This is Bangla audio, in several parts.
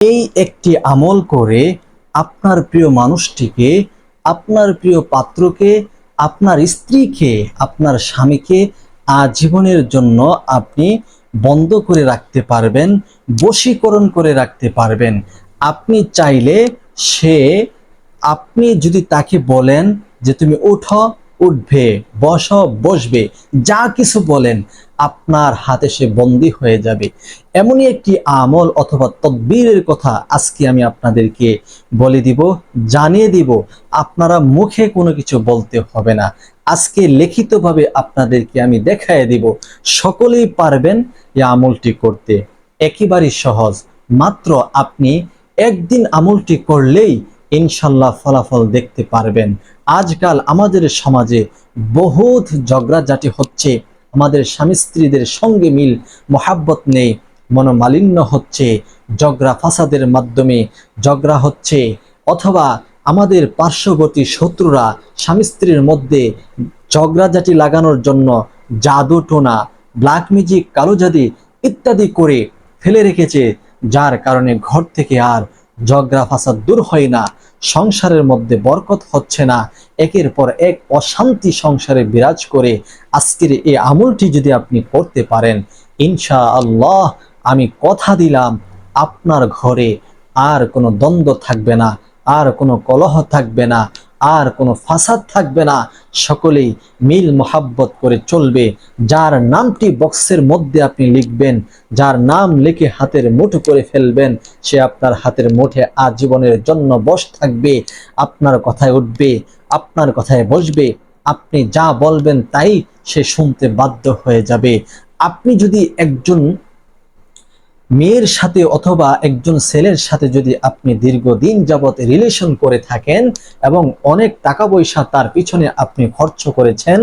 এই একটি আমল করে আপনার প্রিয় মানুষটিকে, আপনার প্রিয় পাত্রকে, আপনার স্ত্রীকে, আপনার স্বামীকে আজীবনের জন্য আপনি বন্ধ করে রাখতে পারবেন, বশীকরণ করে রাখতে পারবেন। আপনি চাইলে সে, আপনি যদি তাকে বলেন যে তুমি উঠো উঠবে, বসো, বসবে, যা কিছু বলেন, আপনার হাতে সে বন্দি হয়ে যাবে। এমনই একটি আমল অথবা তদবীরের কথা আজকে আমি আপনাদেরকে বলে দিব, জানিয়ে দিব, আপনারা মুখে কোনো কিছু বলতে হবে না। আজকে লিখিতভাবে আপনাদেরকে আমি দেখায় দিব, সকলেই পারবেন এই আমলটি করতে। একেবারেই সহজ। মাত্র আপনি একদিন আমলটি করলেই ইনশাল্লাহ ফলাফল দেখতে পারবেন। আজকাল আমাদের সমাজে বহুত ঝগড়াঝাটি হচ্ছে। আমাদের স্বামী স্ত্রীদের সঙ্গে মিল, মোহাব্বত নেই, মনোমালিন্য হচ্ছে। ঝগড়া ফাসাদের মাধ্যমে ঝগড়া হচ্ছে। অথবা আমাদের পার্শ্ববর্তী শত্রুরা স্বামী স্ত্রীর মধ্যে ঝগড়াঝাটি লাগানোর জন্য জাদু টোনা, ব্ল্যাক ম্যাজিক, কালো জাদি ইত্যাদি করে ফেলে রেখেছে। যার কারণে ঘর থেকে আর ঝগড়া, ফাসাদ দূর হয় না, সংসারের মধ্যে বরকত হচ্ছে না। একের পর এক অশান্তি সংসারে বিরাজ করে আজকের এই আমলটি যদি আপনি করতে পারেন ইনশা আল্লাহ আমি কথা দিলাম, আপনার ঘরে আর কোনো দ্বন্দ্ব থাকবে না, আর কোনো কলহ থাকবে না। আর কোনো ফাসাদ থাকবে না। সকলেই মিল মোহাব্বত করে চলবে। যার নামটি বক্সের মধ্যে আপনি লিখবেন, যার নাম লিখে হাতের মুঠো করে ফেলবেন, সে আপনার হাতের মুঠে আজীবনের জন্য বস থাকবে, আপনার কথায় উঠবে, আপনার কথায় বসবে, আপনি যা বলবেন তাই সে শুনতে বাধ্য হয়ে যাবে। আপনি যদি একজন মেয়ের সাথে অথবা একজন ছেলের সাথে যদি আপনি দীর্ঘদিন যাবৎ রিলেশন করে থাকেন এবং অনেক টাকা পয়সা তার পিছনে আপনি খরচ করেছেন,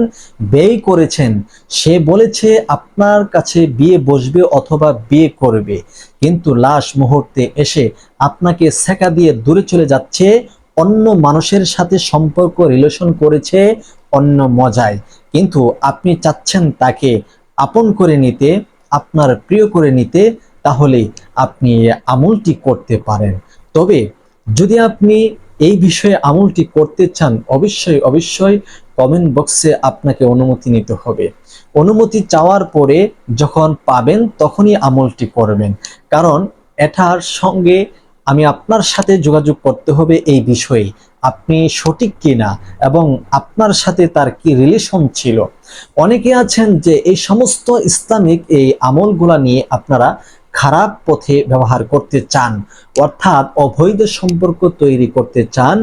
ব্যয় করেছেন, সে বলেছে আপনার কাছে বিয়ে বসবে অথবা বিয়ে করবে। কিন্তু লাশ মুহূর্তে এসে আপনাকে সেকা দিয়ে দূরে চলে যাচ্ছে, অন্য মানুষের সাথে সম্পর্ক রিলেশন করেছে অন্য মজায়। কিন্তু আপনি চাচ্ছেন তাকে আপন করে নিতে, আপনার প্রিয় করে নিতে তাহলে আপনি আমলটি করতে পারেন। তবে যদি আপনি এই বিষয়ে আমলটি করতে চান, অবশ্যই অবশ্যই কমেন্ট বক্সে আপনাকে অনুমতি নিতে হবে। অনুমতি চাওয়ার পরে যখন পাবেন, তখনই আমলটি করবেন। কারণ এটার সঙ্গে আমি আপনার সাথে যোগাযোগ করতে হবে এই বিষয়ে আপনি সঠিক কিনা এবং আপনার সাথে তার কি রিলেশন ছিল? অনেকে আছেন যে এই সমস্ত ইসলামিক এই আমলগুলা নিয়ে আপনারা খারাপ পথে ব্যবহার করতে চান, অর্থাৎ অবৈধ সম্পর্ক তৈরি করতে চান,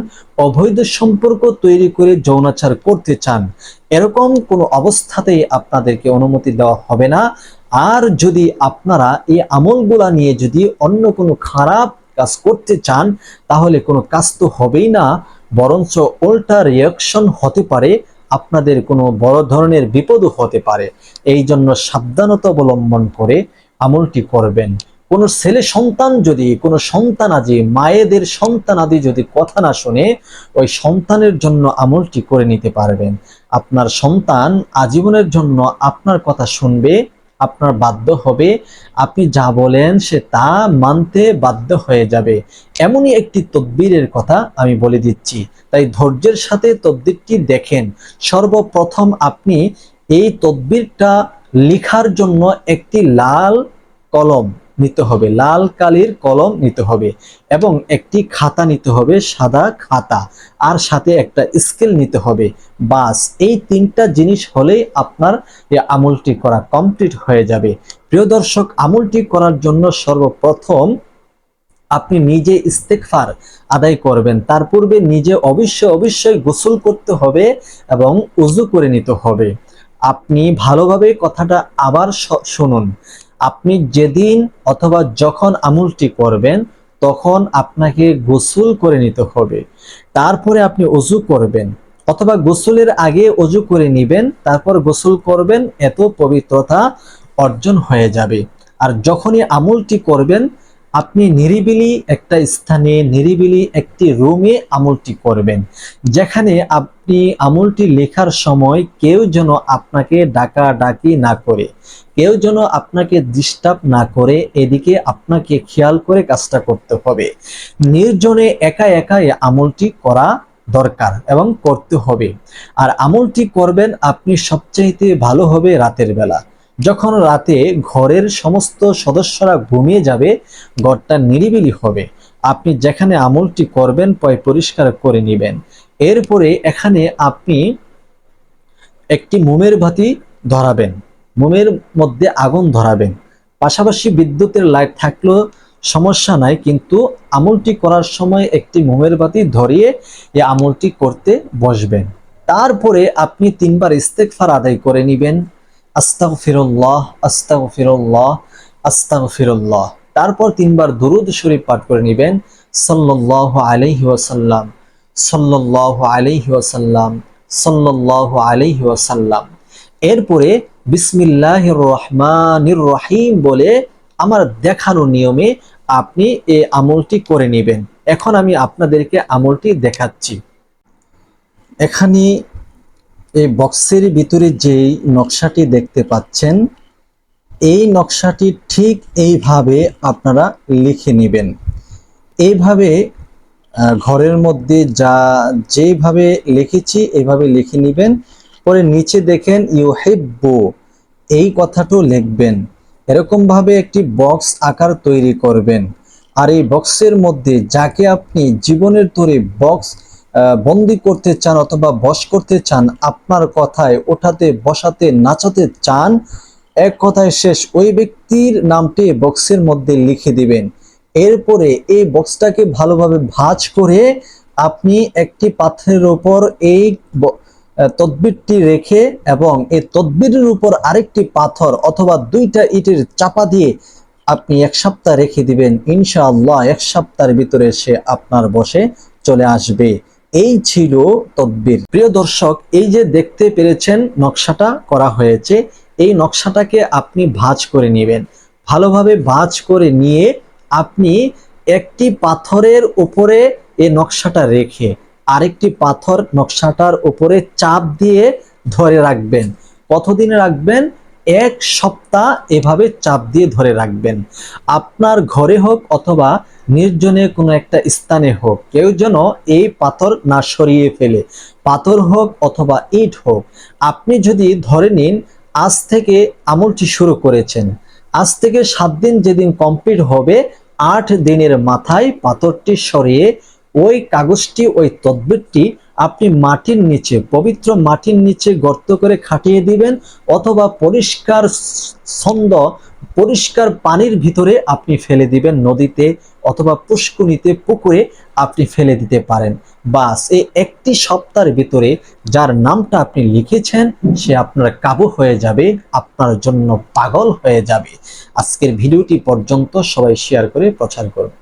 অবৈধ সম্পর্ক তৈরি করে যৌনাচার করতে চান, এরকম কোনো অবস্থাতেই আপনাদেরকে অনুমতি দেওয়া হবে না। আর যদি আপনারা এই আমলগুলা নিয়ে যদি অন্য কোনো খারাপ কাজ করতে চান, তাহলে কোনো কাজ তো হবেই না, বরঞ্চ উল্টা রিয়াকশন হতে পারে, আপনাদের কোনো বড় ধরনের বিপদও হতে পারে। এই জন্য সাবধানতা অবলম্বন করে আমলটি করবেন। কোনো ছেলে সন্তান যদি, কোনো সন্তান আদি মায়েদের সন্তান আদি যদি কথা না শুনে, ওই সন্তানের জন্য আমলটি করে নিতে পারবেন। আপনার সন্তান আজীবনের জন্য আপনার কথা শুনবে, আপনার বাধ্য হবে। আপনি যা বলেন সে তা মানতে বাধ্য হয়ে যাবে। এমনই একটি তদ্বিরের কথা আমি বলে দিচ্ছি। তাই ধৈর্যের সাথে তদ্বিরটি দেখেন। সর্বপ্রথম আপনি এই তদ্বিরটা লিখার জন্য একটি লাল কলম নিতে হবে, লাল কালির কলম নিতে হবে এবং একটি খাতা নিতে হবে, সাদা খাতা। আর সাথে একটা স্কেল নিতে হবে। বাস, এই তিনটা জিনিস হলেই আপনার আমলটি করা কমপ্লিট হয়ে যাবে। প্রিয় দর্শক, আমলটি করার জন্য সর্বপ্রথম আপনি নিজে ইস্তেকফার আদায় করবেন। তার পূর্বে নিজে অবশ্যই অবশ্যই গোসল করতে হবে এবং উজু করে নিতে হবে। আপনি ভালোভাবে কথাটা আবার শুনুন। আপনি যেদিন অথবা যখন আমুলটি করবেন, তখন আপনাকে গোসল করে নিতে হবে। তারপরে আপনি অজু করবেন অথবা গোসলের আগে অজু করে নেবেন, তারপর গোসল করবেন, এত পবিত্রতা অর্জন হয়ে যাবে। আর যখনই আমুলটি করবেন আপনি নিরিবিলি একটা স্থানে, নিরিবিলি একটি রুমে আমলটি করবেন। যেখানে আপনি আমলটি লেখার সময় কেউ যেন আপনাকে ডাকা ডাকি না করে, কেউ যেন আপনাকে ডিস্টার্ব না করে, এদিকে আপনাকে খেয়াল করে কাজটা করতে হবে। নির্জনে একা একা এই আমলটি করা দরকার এবং করতে হবে। আর আমলটি করবেন আপনি সবচাইতে ভালো হবে রাতের বেলা। যখন রাতে ঘরের সমস্ত সদস্যরা ঘুমিয়ে যাবে, ঘরটা নিরিবিলি হবে। আপনি যেখানে আমলটি করবেন, পয় পরিষ্কার করে নেবেন। এরপরে এখানে আপনি একটি মোমের বাতি ধরাবেন। মোমের মধ্যে আগুন ধরাবেন। পাশাপাশি বিদ্যুতের লাইট থাকলেও সমস্যা নাই, কিন্তু আমলটি করার সময় একটি মোমের বাতি ধরিয়ে এই আমলটি করতে বসবেন। তারপরে আপনি তিনবার ইস্তেকফার আদায় করে নেবেন। আস্তাগ ফিরল্লাহ আস্তাগ ফিরল্লাহ আস্তাগ ফিরল্লাহ তারপর তিনবার দুরুদ শরীফ পাঠ করে নেবেন। সাল্লাহ আলাইহি ওয়াসাল্লাম সাল্লাহ আলাইহি ওয়াসাল্লাম সাল্লাহ আলাইহি ওয়াসাল্লাম। এরপরে বিসমিল্লাহ রহমানির রহিম বলে আমার দেখানো নিয়মে আপনি এই আমলটি করে নেবেন। এখন আমি আপনাদেরকে আমলটি দেখাচ্ছি। এখানে এই বক্সের ভিতরে যেই নকশাটি দেখতে পাচ্ছেন, এই নকশাটি ঠিক এইভাবে আপনারা লিখে নেবেন। এইভাবে ঘরের মধ্যে যা, যেভাবে লিখেছি এইভাবে লিখে নেবেন। পরে নিচে দেখেন, ইউহিব্বু, এই কথাটাও লিখবেন। এরকম ভাবে একটি বক্স আকার তৈরি করবেন। আর এই বক্সের মধ্যে যাকে আপনি জীবনের তরে বক্স বন্দি করতে চান অথবা বশ করতে চান, আপনার কথায় ওঠাতে, বসাতে, নাচাতে চান, এক কথায় শেষ ওই ব্যক্তির নামটি বক্সের মধ্যে লিখে দিবেন। এরপরে এই বক্সটাকে ভালোভাবে ভাঁজ করে আপনি একটি পাথরের উপর এই তদবিরটি রেখে এবং এই তদবিরের উপর আরেকটি পাথর অথবা দুইটা ইটের চাপা দিয়ে আপনি এক সপ্তাহ রেখে দিবেন। ইনশাআল্লাহ এক সপ্তাহের ভিতরে সে আপনার বসে চলে আসবে। এই ছিল তদবির। প্রিয় দর্শক, এই যে দেখতে পেরেছেন নকশাটা করা হয়েছে, এই নকশাটাকে আপনি ভাঁজ করে নেবেন। ভালোভাবে ভাঁজ করে নিয়ে আপনি একটি পাথরের উপরে এই নকশাটা রেখে আরেকটি পাথর নকশাটার উপরে চাপ দিয়ে ধরে রাখবেন। কতদিন রাখবেন? এক সপ্তাহ এভাবে চাপ দিয়ে ধরে রাখবেন। আপনার ঘরে হোক অথবা নির্জনে কোনো একটা স্থানে হোক, কেউ যেন এই পাথর না সরিয়ে ফেলে। পাথর হোক অথবা ইট হোক, আপনি যদি ধরে নিন, আজ থেকে আমলটি শুরু করেছেন। আজ থেকে সাত দিন যেদিন কমপ্লিট হবে, আট দিনের মাথায় পাথরটি সরিয়ে ওই কাগজটি, ওই তদবিরটি আপনি মাটির নিচে, পবিত্র মাটির নিচে গর্ত করে খাটিয়ে দিবেন অথবা পরিষ্কার ছন্দ, পরিষ্কার পানির ভিতরে আপনি ফেলে দিবেন নদীতে অথবা পুষ্কুনিতে পুকুরে আপনি ফেলে দিতে পারেন। বাস, এই একটি সপ্তাহের ভিতরে যার নামটা আপনি লিখেছেন, সে আপনার কাবু হয়ে যাবে, আপনার জন্য পাগল হয়ে যাবে। আজকের ভিডিওটি পর্যন্ত সবাই শেয়ার করে প্রচার করুন।